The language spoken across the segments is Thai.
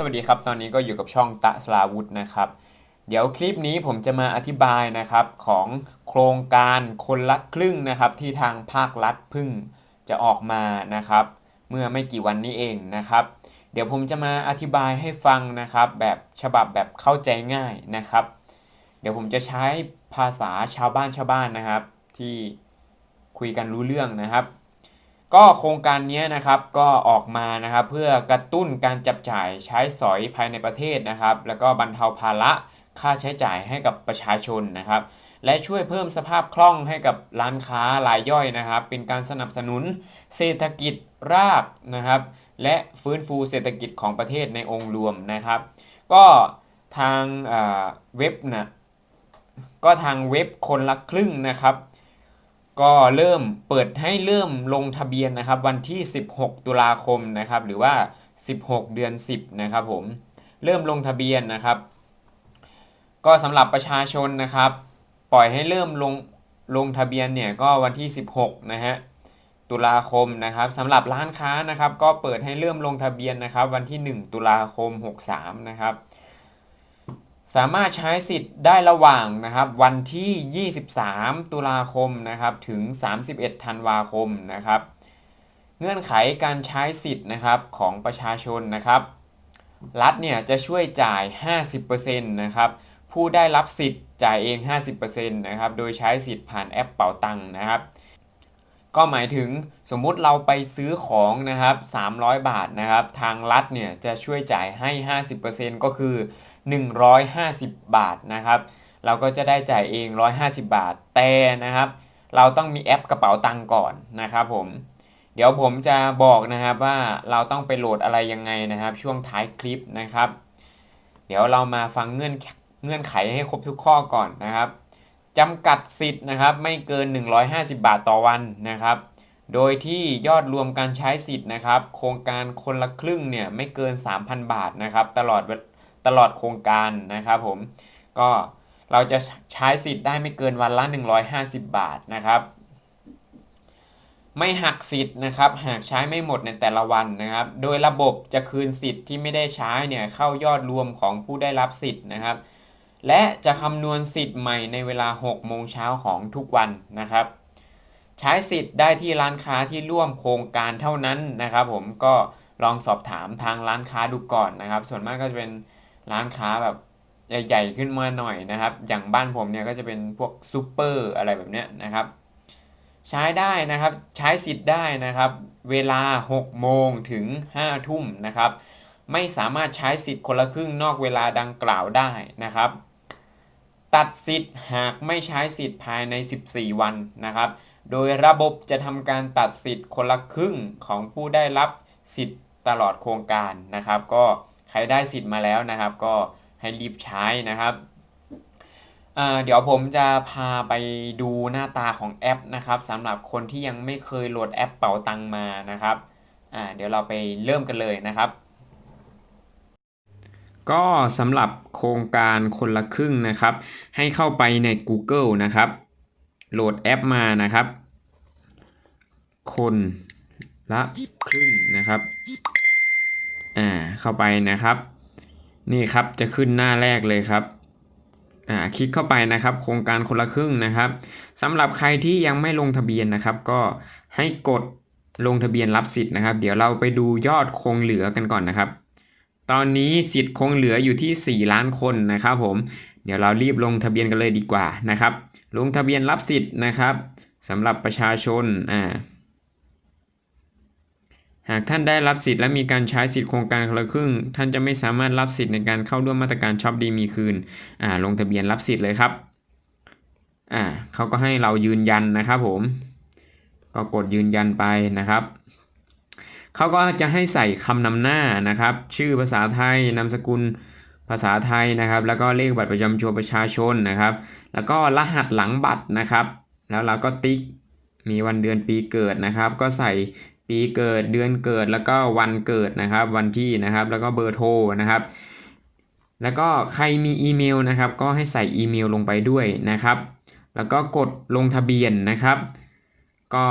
สวัสดีครับ ตอนนี้ก็อยู่กับช่องตะสลาวุธนะครับ เดี๋ยวคลิปนี้ผมจะมาอธิบายนะครับของโครงการคนละครึ่งนะครับ ที่ทางภาครัฐพึ่งจะออกมานะครับ เมื่อไม่กี่วันนี้เองนะครับ เดี๋ยวผมจะมาอธิบายให้ฟังนะครับ แบบฉบับแบบเข้าใจง่ายนะครับ เดี๋ยวผมจะใช้ภาษาชาวบ้านชาวบ้านนะครับ ที่คุยกันรู้เรื่องนะครับ ก็โครงการนี้นะครับก็ออกมานะครับเพื่อกระตุ้นการจับจ่ายใช้สอยภายในประเทศนะครับ แล้วก็บรรเทาภาระค่าใช้จ่ายให้กับประชาชนนะครับ และช่วยเพิ่มสภาพคล่องให้กับร้านค้ารายย่อยนะครับ เป็นการสนับสนุนเศรษฐกิจรากนะครับ และฟื้นฟูเศรษฐกิจของประเทศในองค์รวมนะครับ ก็ทางเว็บนะก็ทางเว็บคนละครึ่งนะครับ ก็เริ่มเปิดให้เริ่มลงทะเบียนนะครับ วันที่ 16 ตุลาคมนะครับ หรือว่า 16 เดือน 10 นะครับผมเริ่มลงทะเบียนนะครับ ก็สำหรับประชาชนนะครับ ปล่อยให้เริ่มลงลงทะเบียนเนี่ยก็วันที่ 16 นะฮะตุลาคมนะครับสำหรับร้านค้านะครับ ก็เปิดให้เริ่มลงทะเบียนนะครับ วันที่ 1 ตุลาคม 63 นะครับ สามารถใช้สิทธิ์ได้ระหว่างนะครับวันที่ 23 ตุลาคมนะครับถึง 31 ธันวาคมนะครับ เงื่อนไขการใช้สิทธิ์นะครับของประชาชนนะครับ รัฐเนี่ยจะช่วยจ่าย 50%นะครับผู้ได้รับสิทธิ์จ่ายเอง 50%นะครับโดยใช้สิทธิ์ผ่านแอปเป๋าตังค์นะครับ ก็หมายถึงสมมุติเราไปซื้อของนะครับ 300 บาทนะครับ ทางรัฐเนี่ยจะช่วยจ่ายให้ 50%ก็คือ 150 บาทนะครับ เราก็จะได้จ่ายเอง 150 บาท แต่นะครับ เราต้องมีแอปกระเป๋าตังก่อนนะครับผม เดี๋ยวผมจะบอกนะครับว่าเราต้องไปโหลดอะไรยังไงนะครับ ช่วงท้ายคลิปนะครับ เดี๋ยวเรามาฟังเงื่อนเงื่อนไขให้ครบทุกข้อก่อนนะครับ จำกัดสิทธิ์นะครับไม่เกิน 150 บาทต่อวันนะครับ โดยที่ยอดรวมการใช้สิทธิ์นะครับ โครงการคนละครึ่งเนี่ยไม่เกิน 3,000 บาทนะครับ ตลอดตลอดโครงการนะครับผมก็เราจะใช้สิทธิ์ได้ไม่เกินวันละ 150 บาทนะครับไม่หักสิทธิ์นะครับหากใช้ไม่หมดในแต่ละวันนะครับ โดยระบบจะคืนสิทธิ์ที่ไม่ได้ใช้เนี่ยเข้ายอดรวมของผู้ได้รับสิทธิ์นะครับ และจะคำนวณสิทธิ์ใหม่ในเวลา 6 โมงเช้าของทุกวันนะครับ ใช้สิทธิ์ได้ที่ร้านค้าที่ร่วมโครงการเท่านั้นนะครับ ผมก็ลองสอบถามทางร้านค้าดูก่อนนะครับ ส่วนมากก็จะเป็นร้านค้าแบบใหญ่ๆขึ้นมาหน่อยนะครับ อย่างบ้านผมเนี่ยก็จะเป็นพวกซูเปอร์อะไรแบบเนี้ยนะครับ ใช้ได้นะครับ ใช้สิทธิ์ได้นะครับ เวลา 6 โมงถึง 5 ทุ่มนะครับ ไม่สามารถใช้สิทธิ์คนละครึ่งนอกเวลาดังกล่าวได้นะครับ ตัดสิทธิ์หากไม่ใช้สิทธิ์ภายใน 14 วันนะครับ โดยระบบจะทำการตัดสิทธิ์คนละครึ่งของผู้ได้รับสิทธิ์ตลอดโครงการนะครับ ก็ใครได้สิทธิ์มาแล้วนะครับ ก็ให้รีบใช้นะครับเดี๋ยวผมจะพาไปดูหน้าตาของแอปนะครับสำหรับคนที่ยังไม่เคยโหลดแอปเป๋าตังมานะครับเดี๋ยวเราไปเริ่มกันเลยนะครับ ก็สำหรับโครงการคนละครึ่งนะครับ ให้เข้าไปใน Google นะครับ โหลดแอปมานะครับ คนละครึ่งนะครับอ่าเข้าไปนะครับ นี่ครับจะขึ้นหน้าแรกเลยครับอ่าคลิกเข้าไปนะครับ โครงการคนละครึ่งนะครับสำหรับใครที่ยังไม่ลงทะเบียนนะครับ ก็ให้กดลงทะเบียนรับสิทธิ์นะครับ เดี๋ยวเราไปดูยอดคงเหลือกันก่อนนะครับ ตอนนี้สิทธิ์คงเหลืออยู่ที่ 4 ล้านคนนะครับผม เดี๋ยวเรารีบลงทะเบียนกันเลยดีกว่านะครับ ลงทะเบียนรับสิทธิ์นะครับสำหรับประชาชนอ่าหากท่านได้รับสิทธิ์และมีการใช้สิทธิ์โครงการคนละครึ่ง ท่านจะไม่สามารถรับสิทธิ์ในการเข้าร่วมมาตรการช็อปดีมีคืนอ่าลงทะเบียนรับสิทธิ์เลยครับอ่าเขาก็ให้เรายืนยันนะครับผม ก็กดยืนยันไปนะครับ เขาก็จะให้ใส่คำนำหน้านะครับ ชื่อภาษาไทยนามสกุลภาษาไทยนะครับ แล้วก็เลขบัตรประจำตัวประชาชนนะครับ แล้วก็รหัสหลังบัตรนะครับ แล้วเราก็ติ๊กมีวันเดือนปีเกิดนะครับ ก็ใส่ปีเกิดเดือนเกิดแล้วก็วันเกิดนะครับ วันที่นะครับ แล้วก็เบอร์โทรนะครับ แล้วก็ใครมีอีเมลนะครับ ก็ให้ใส่อีเมลลงไปด้วยนะครับ แล้วก็กดลงทะเบียนนะครับ ก็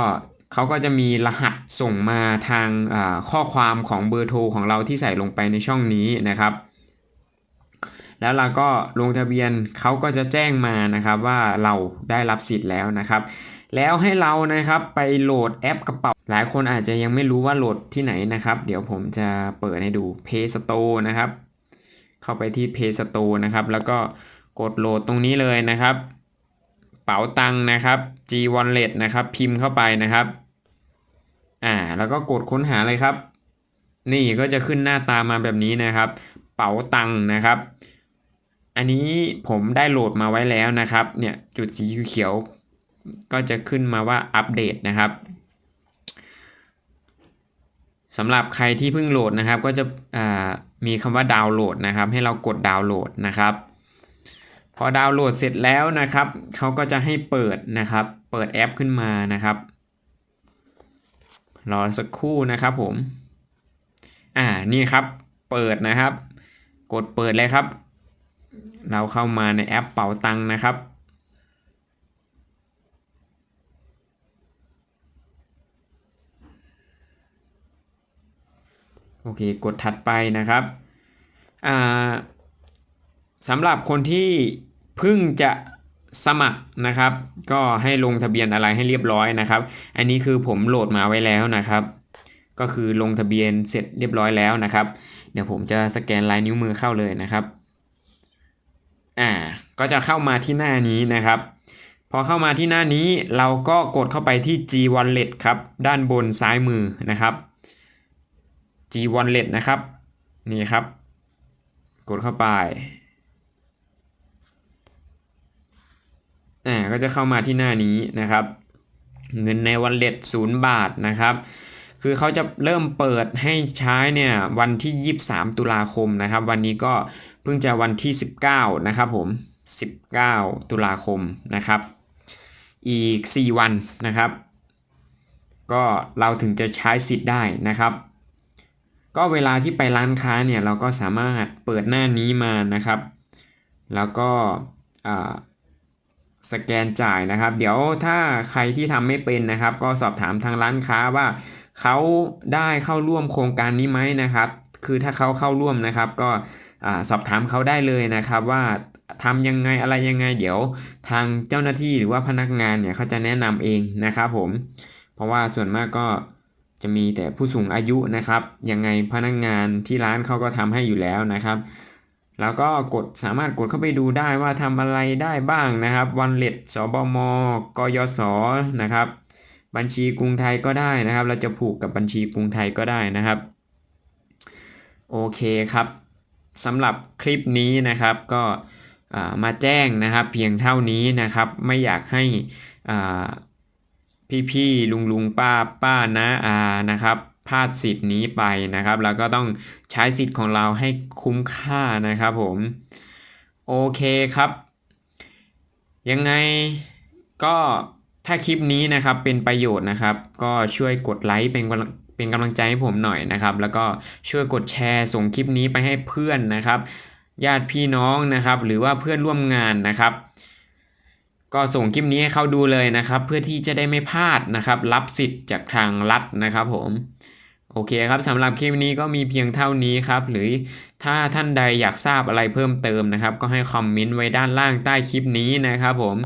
เขาก็จะมีรหัสส่งมาทางข้อความของเบอร์โทรของเราที่ใส่ลงไปในช่องนี้นะครับ แล้วเราก็ลงทะเบียนเขาก็จะแจ้งมานะครับว่าเราได้รับสิทธิ์แล้วนะครับ แล้วให้เรานะครับไปโหลดแอปกระเป๋า หลายคนอาจจะยังไม่รู้ว่าโหลดที่ไหนนะครับ เดี๋ยวผมจะเปิดให้ดู Play Store นะครับ เข้าไปที่ Play Store นะครับ แล้วก็กดโหลดตรงนี้เลยนะครับ เป๋าตังนะครับ G Wallet นะครับ พิมพ์เข้าไปนะครับ อ่า แล้วก็กดค้นหาเลยครับ นี่ก็จะขึ้นหน้าตามาแบบนี้นะครับ เป๋าตังนะครับ อันนี้ผมได้โหลดมาไว้แล้วนะครับ เนี่ยจุดสีเขียวก็จะขึ้นมาว่าอัปเดตนะครับสำหรับใครที่เพิ่งโหลดนะครับ ก็จะมีคำว่าดาวน์โหลดนะครับ ให้เรากดดาวน์โหลดนะครับ พอดาวน์โหลดเสร็จแล้วนะครับเขาก็จะให้เปิดนะครับ เปิดแอปขึ้นมานะครับ รอสักครู่นะครับผม อ่านี่ครับ เปิดนะครับ กดเปิดเลยครับ เราเข้ามาในแอปเป๋าตังนะครับโอเค กดถัดไปนะครับสำหรับคนที่ เพิ่งจะสมัครนะครับ ก็ให้ลงทะเบียนอะไรให้เรียบร้อยนะครับ อันนี้คือผมโหลดมาไว้แล้วนะครับ ก็คือลงทะเบียนเสร็จเรียบร้อยแล้วนะครับ เดี๋ยวผมจะสแกนลายนิ้วมือเข้าเลยนะครับ อ่า ก็จะเข้ามาที่หน้านี้นะครับ พอเข้ามาที่หน้านี้เราก็กดเข้าไปที่ G Wallet ครับ ด้านบนซ้ายมือนะครับ G Wallet นะครับ นี่ครับ กดเข้าไป อ่าก็จะเข้ามาที่หน้านี้นะครับ เงินใน Wallet 0บาทนะครับ คือเขาจะเริ่มเปิดให้ใช้เนี่ยวันที่ 23 ตุลาคมนะครับ วันนี้ก็เพิ่งจะวันที่ 19 นะครับผม 19 ตุลาคมนะครับ อีก 4 วันนะครับ ก็เราถึงจะใช้สิทธิ์ได้นะครับก็เวลาที่ไปร้านค้าเนี่ยเราก็สามารถเปิดหน้านี้มานะครับ แล้วก็ สแกนจ่ายนะครับ เดี๋ยวถ้าใครที่ทำไม่เป็นนะครับ ก็สอบถามทางร้านค้าว่าเขาได้เข้าร่วมโครงการนี้ไหมนะครับ คือถ้าเขาเข้าร่วมนะครับ ก็สอบถามเขาได้เลยนะครับ ว่าทำยังไงอะไรยังไง เดี๋ยวทางเจ้าหน้าที่หรือว่าพนักงานเนี่ยเขาจะแนะนำเองนะครับผม เพราะว่าส่วนมากก็จะมีแต่ผู้สูงอายุนะครับ ยังไงพนักงานที่ร้านเขาก็ทำให้อยู่แล้วนะครับ แล้วก็กดสามารถกดเข้าไปดูได้ว่าทำอะไรได้บ้างนะครับวันเล็ตสบมกยศนะครับ บัญชีกรุงไทยก็ได้นะครับ เราจะผูกกับบัญชีกรุงไทยก็ได้นะครับโอเคครับสำหรับคลิปนี้นะครับก็มาแจ้งนะครับ เพียงเท่านี้นะครับ ไม่อยากให้พี่ๆลุงลุงป้าป้านะอานะครับ พลาดสิทธิ์นี้ไปนะครับ แล้วก็ต้องใช้สิทธิ์ของเราให้คุ้มค่านะครับผม โอเคครับ ยังไงก็ถ้าคลิปนี้นะครับเป็นประโยชน์นะครับ ก็ช่วยกดไลค์เป็นเป็นกำลังใจให้ผมหน่อยนะครับ แล้วก็ช่วยกดแชร์ส่งคลิปนี้ไปให้เพื่อนนะครับ ญาติพี่น้องนะครับ หรือว่าเพื่อนร่วมงานนะครับ ก็ส่งคลิปนี้ให้เขาดูเลยนะครับ เพื่อที่จะได้ไม่พลาดนะครับ รับสิทธิ์จากทางรัฐนะครับผม โอเคครับสำหรับคลิปนี้ก็มีเพียงเท่านี้ครับ หรือถ้าท่านใดอยากทราบอะไรเพิ่มเติมนะครับ ก็ให้คอมเมนต์ไว้ด้านล่างใต้คลิปนี้นะครับผม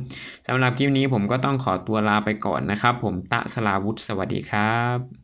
สำหรับคลิปนี้ผมก็ต้องขอตัวลาไปก่อนนะครับ ผมตะสลาวุธสวัสดีครับ